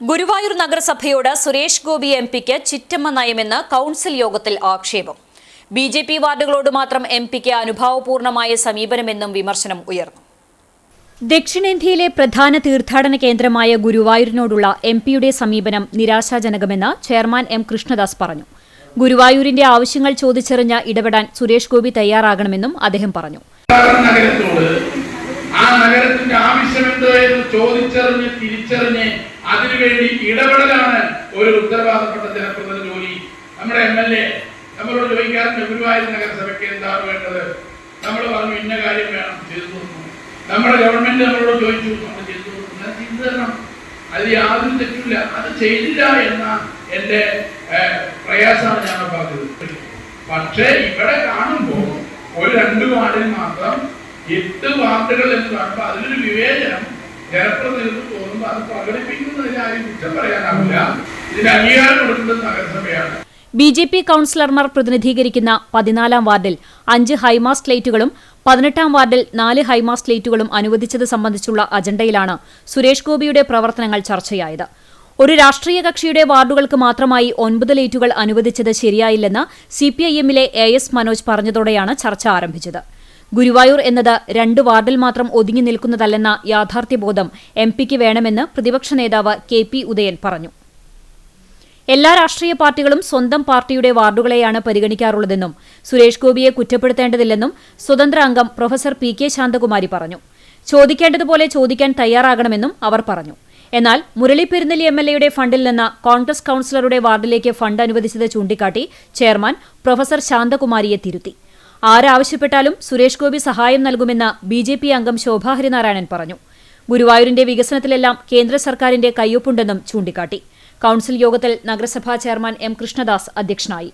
ഗുരുവായൂർ നഗരസഭയോട് സുരേഷ് ഗോപി എം പിക്ക് ചിറ്റമ്മ നയമെന്ന് കൌൺസിൽ യോഗത്തിൽ ആക്ഷേപം. ബി ജെ പി വാർഡുകളോട് മാത്രം എം പിക്ക് അനുഭാവപൂർണമായ സമീപനമെന്നും വിമർശനം ഉയർന്നു. ദക്ഷിണേന്ത്യയിലെ പ്രധാന തീർത്ഥാടന കേന്ദ്രമായ ഗുരുവായൂരിനോടുള്ള എം പിയുടെ സമീപനം നിരാശാജനകമെന്ന് ചെയർമാൻ എം കൃഷ്ണദാസ് പറഞ്ഞു. ഗുരുവായൂരിന്റെ ആവശ്യങ്ങൾ ചോദിച്ചറിഞ്ഞ് ഇടപെടാൻ സുരേഷ് ഗോപി തയ്യാറാകണമെന്നും അദ്ദേഹം പറഞ്ഞു. ആ നഗരത്തിന്റെ ആവശ്യമെന്തോ എന്ന് ചോദിച്ചറിഞ്ഞ് തിരിച്ചറിഞ്ഞ് അതിനുവേണ്ടി ഇടപെടലാണ് ഒരു ഉത്തരവാദപ്പെട്ട ജനപ്രതിനിധി ജോലി. നമ്മുടെ എം എൽ എ നമ്മളോട് ചോദിക്കാറുണ്ട് ഗുരുവായൂർ നഗരസഭയ്ക്ക് എന്താണ് വേണ്ടത്? നമ്മൾ പറഞ്ഞു ഇന്ന കാര്യം വേണം ചെയ്തു കൊടുക്കും നമ്മുടെ ഗവൺമെന്റ് നമ്മളോട് ചോദിച്ചു നമ്മൾ ചെയ്തു കൊടുക്കും ചെയ്തു തരണം. അത് യാതൊരു തെറ്റില്ല അത് ചെയ്തില്ല എന്ന ഏഹ്, പ്രയാസമാണ് ഞാൻ പറഞ്ഞത്. പക്ഷേ ഇവിടെ കാണുമ്പോൾ ഒരു രണ്ട് വാർഡിൽ മാത്രം എട്ട് വാർഡുകൾ എന്ന് കാണുമ്പോൾ അതിലൊരു വിവേചനം ജനപ്രതിനിധി തോന്നുമ്പോൾ അത് പ്രകടിപ്പിക്കുന്നതിൽ ആരും കുറ്റം പറയാനാവില്ല. ഇതിന് അംഗീകാരം കൊടുക്കേണ്ടത് നഗരസഭയാണ്. ബി ജെ പി കൌൺസിലർമാർ പ്രതിനിധീകരിക്കുന്ന പതിനാലാം വാർഡിൽ അഞ്ച് ഹൈമാസ്റ്റ് ലൈറ്റുകളും പതിനെട്ടാം വാർഡിൽ നാല് ഹൈമാസ്റ്റ് ലൈറ്റുകളും അനുവദിച്ചത് സംബന്ധിച്ചുള്ള അജണ്ടയിലാണ് സുരേഷ് ഗോപിയുടെ പ്രവർത്തനങ്ങൾ ചർച്ചയായത്. ഒരു രാഷ്ട്രീയ കക്ഷിയുടെ വാർഡുകൾക്ക് മാത്രമായി ഒൻപത് ലൈറ്റുകൾ അനുവദിച്ചത് ശരിയായില്ലെന്ന് സിപിഐഎമ്മിലെ എ എസ് മനോജ് പറഞ്ഞതോടെയാണ് ചർച്ച ആരംഭിച്ചത്. ഗുരുവായൂർ എന്നത് രണ്ട് വാർഡിൽ മാത്രം ഒതുങ്ങി നിൽക്കുന്നതല്ലെന്ന യാഥാർത്ഥ്യബോധം എം പിക്ക് വേണമെന്ന് പ്രതിപക്ഷ നേതാവ് കെ പി ഉദയൻ പറഞ്ഞു. എല്ലാ രാഷ്ട്രീയ പാർട്ടികളും സ്വന്തം പാർട്ടിയുടെ വാർഡുകളെയാണ് പരിഗണിക്കാറുള്ളതെന്നും സുരേഷ് ഗോപിയെ കുറ്റപ്പെടുത്തേണ്ടതില്ലെന്നും സ്വതന്ത്ര അംഗം പ്രൊഫസർ പി കെ ശാന്തകുമാരി പറഞ്ഞു. ചോദിക്കേണ്ടതുപോലെ ചോദിക്കാൻ തയ്യാറാകണമെന്നും അവർ പറഞ്ഞു. എന്നാൽ മുരളി പെരുന്നലി എം എൽ എയുടെ ഫണ്ടിൽ നിന്ന് കോൺഗ്രസ് കൌൺസിലറുടെ വാർഡിലേക്ക് ഫണ്ട് അനുവദിച്ചത് ചൂണ്ടിക്കാട്ടി ചെയർമാൻ പ്രൊഫസർ ശാന്തകുമാരിയെ തിരുത്തി. ആരാവശ്യപ്പെട്ടാലും സുരേഷ് ഗോപി സഹായം നൽകുമെന്ന് ബി ജെ പി അംഗം ശോഭാ ഹരിനാരായണൻ പറഞ്ഞു. ഗുരുവായൂരിന്റെ വികസനത്തിലെല്ലാം കേന്ദ്ര സർക്കാരിന്റെ കയ്യൊപ്പുണ്ടെന്നും ചൂണ്ടിക്കാട്ടി. കൌൺസിൽ യോഗത്തിൽ നഗരസഭാ ചെയർമാൻ എം കൃഷ്ണദാസ് അധ്യക്ഷനായി.